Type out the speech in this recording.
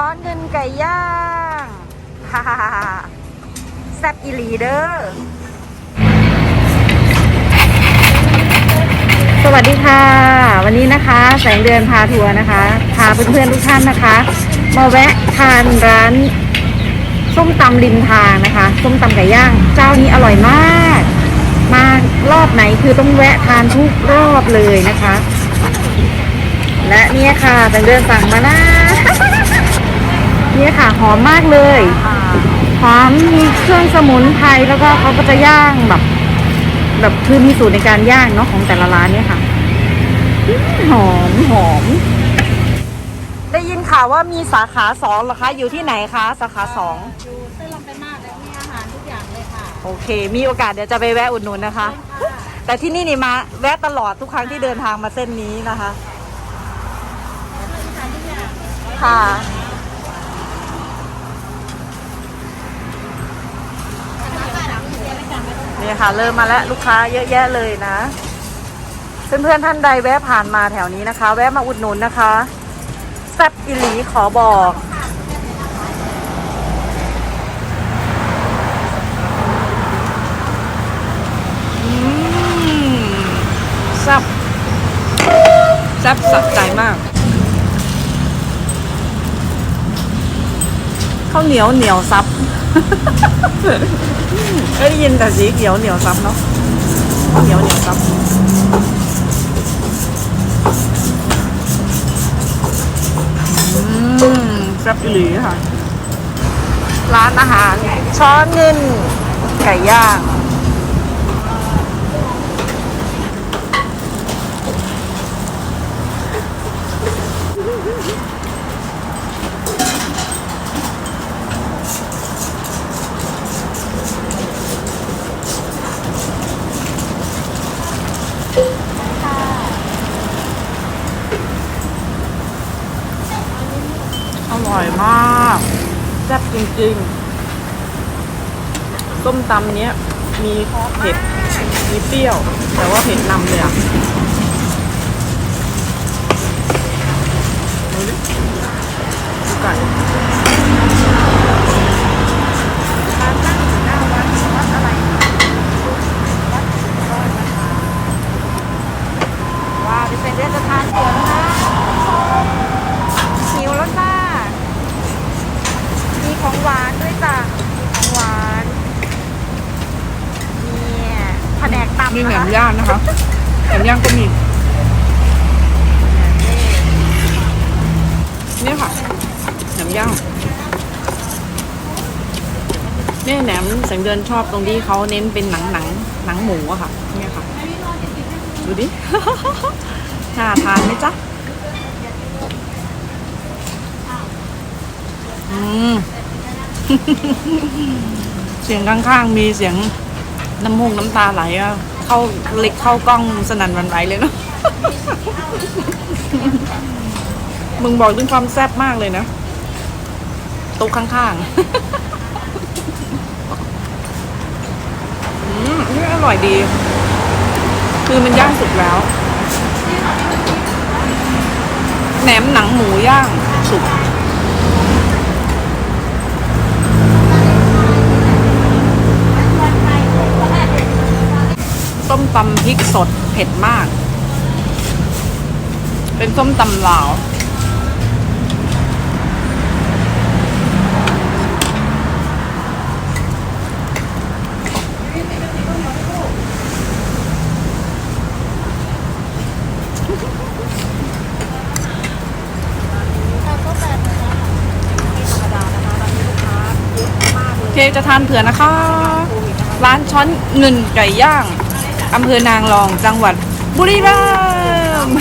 ช้อนเงินไก่ย่างฮ่าฮ่าแซบอีลีเดอร์สวัสดีค่ะ วันนี้นะคะ แสงเดือนพาทัวร์นะคะพาเพื่อนๆทุกท่านนะคะ มาแวะทานร้านส้มตำริมทางนะคะส้มตำไก่ย่าง เจ้านี้อร่อยมาก มารอบไหนคือต้องแวะทานทุกรอบเลยนะคะ และนี่ค่ะแสงเดือนสั่งมานะ เนี่ยค่ะหอมมากเลยหอมมีเครื่องสมุนไพรแล้วก็เขาก็จะย่างแบบ แบบคือมีสูตรในการย่างเนาะของแต่ละร้านเนี่ยค่ะอืมหอมหอม ได้ยินข่าวว่ามีสาขาสองเหรอคะ อยู่ที่ไหนคะ สาขาสองอยู่เส้นลำไปมากเลยมีอาหารทุกอย่างเลยค่ะ โอเค มีโอกาสเดี๋ยวจะไปแวะอุดหนุนนะคะ แต่ที่นี่นี่มาแวะตลอดทุกครั้งที่เดินทางมาเส้นนี้นะคะ ค่ะ นี่ค่ะ เริ่มมาแล้วลูกค้าเยอะแยะเลยนะเพื่อนๆท่านใดแวะผ่านมาแถวนี้นะคะ แวะมาอุดหนุนนะคะแซ่บอิหลีขอบอกแซ่บแซบสะใจมากข้าวเหนียวเหนียวซับ ก็ได้ยินแต่สีเขียวเหนียวซับเนาะเหนียวเหนียวซับอืมแซ่บอีหลีค่ะ ร้านอาหารช้อนเงินไก่ย่าง ร่อยมากแซ่บจริงๆส้มตำเนี้ยมีเผ็ดมีเปรี้ยว แต่ว่าเผ็ดนำเลยอะดูดิดูไก่ ว้าวดิฉันเดี๋ยวจะทานเสือแล้วนะหิวแล้วจ้ามีของ หวานด้วยจ้ะมีของหวานเนี่ยแผนกตำมีแหนมย่างนะคะแหนมย่างก็มีเนี่ยค่ะแหนมย่างเนี่ยแหนมแสงเดือนชอบตรงที่เขาเน้นเป็นหนังหนังหนังหมูอะค่ะ เนี่ยค่ะ ดูดิ น่าทานไหมจ๊ะ อืม เสียงข้างๆ มีเสียงน้ำมูกน้ำตาไหลอะเข้าเล็กเข้ากล้องสนั่นวันไหวเลยเนาะมึงบอกถึงความแซ่บมากเลยนะโต๊ะข้างๆ อืมนี่อร่อยดี คือมันย่างสุกแล้ว แหนมหนังหมูย่างสุก ตำพริกสดเผ็ดมาก เป็นส้มตำลาวเคจะทานเผื่อนะคะ ร้านช้อนเงินไก่ย่าง อำเภอนางรองจังหวัดบุรีรัมย์